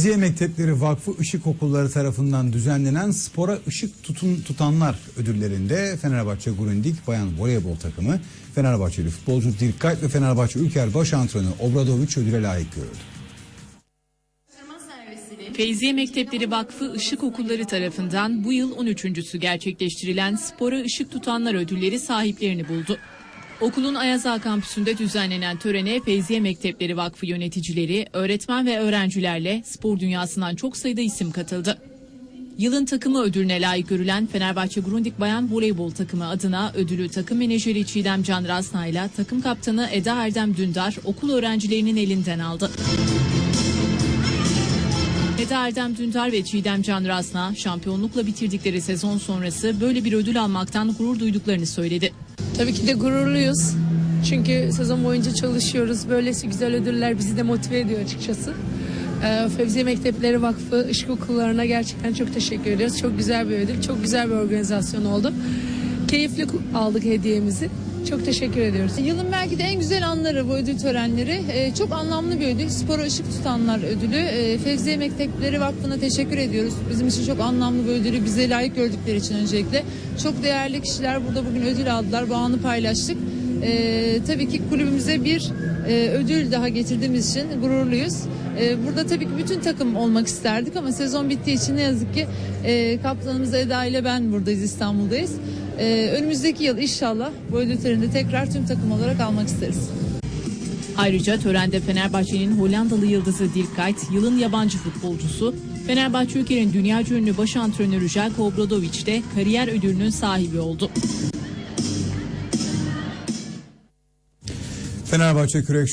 Fiziğe Mektepleri Vakfı Işık Okulları tarafından düzenlenen Spora Işık Tutun Tutanlar ödüllerinde Fenerbahçe Grundig Bayan Voleybol takımı, Fenerbahçeli futbolcu Dirkayt ve Fenerbahçe Ülker Baş Antrenörü Obradoviç ödüle layık görüldü. Feyziye Mektepleri Vakfı Işık Okulları tarafından bu yıl 13.sü gerçekleştirilen Spora Işık Tutanlar ödülleri sahiplerini buldu. Okulun Ayaz Ağa kampüsünde düzenlenen törene Feyziye Mektepleri Vakfı yöneticileri, öğretmen ve öğrencilerle spor dünyasından çok sayıda isim katıldı. Yılın takımı ödülüne layık görülen Fenerbahçe Grundig Bayan Voleybol takımı adına ödülü takım menajeri Çiğdem Can Rasna ile takım kaptanı Eda Erdem Dündar okul öğrencilerinin elinden aldı. Eda Erdem Dündar ve Çiğdem Can Rasna şampiyonlukla bitirdikleri sezon sonrası böyle bir ödül almaktan gurur duyduklarını söyledi. Tabii ki de gururluyuz. Çünkü sezon boyunca çalışıyoruz. Böylesi güzel ödüller bizi de motive ediyor açıkçası. Ee, Fevziye Mektepleri Vakfı Işık Okullarına gerçekten çok teşekkür ediyoruz. Çok güzel bir ödül, çok güzel bir organizasyon oldu. Keyifli aldık hediyemizi. Çok teşekkür ediyoruz. Yılın belki de en güzel anları bu ödül törenleri. Ee, çok anlamlı bir ödül. Spora ışık tutanlar ödülü. Ee, Fevziye Mektepleri Vakfı'na teşekkür ediyoruz. Bizim için çok anlamlı bir ödülü bize layık gördükleri için öncelikle. Çok değerli kişiler burada bugün ödül aldılar. Bu anı paylaştık. Ee, tabii ki kulübümüze bir e, ödül daha getirdiğimiz için gururluyuz. Ee, burada tabii ki bütün takım olmak isterdik ama sezon bittiği için ne yazık ki e, kaptanımız Eda ile ben buradayız İstanbul'dayız. Ee, önümüzdeki yıl inşallah bu ödül töreninde tekrar tüm takım olarak almak isteriz. Ayrıca törende Fenerbahçe'nin Hollandalı yıldızı Dirk yılın yabancı futbolcusu, Fenerbahçe ülkenin dünya ünlü baş antrenörü Jelko Obradoviç de kariyer ödülünün sahibi oldu. Fenerbahçe Kürek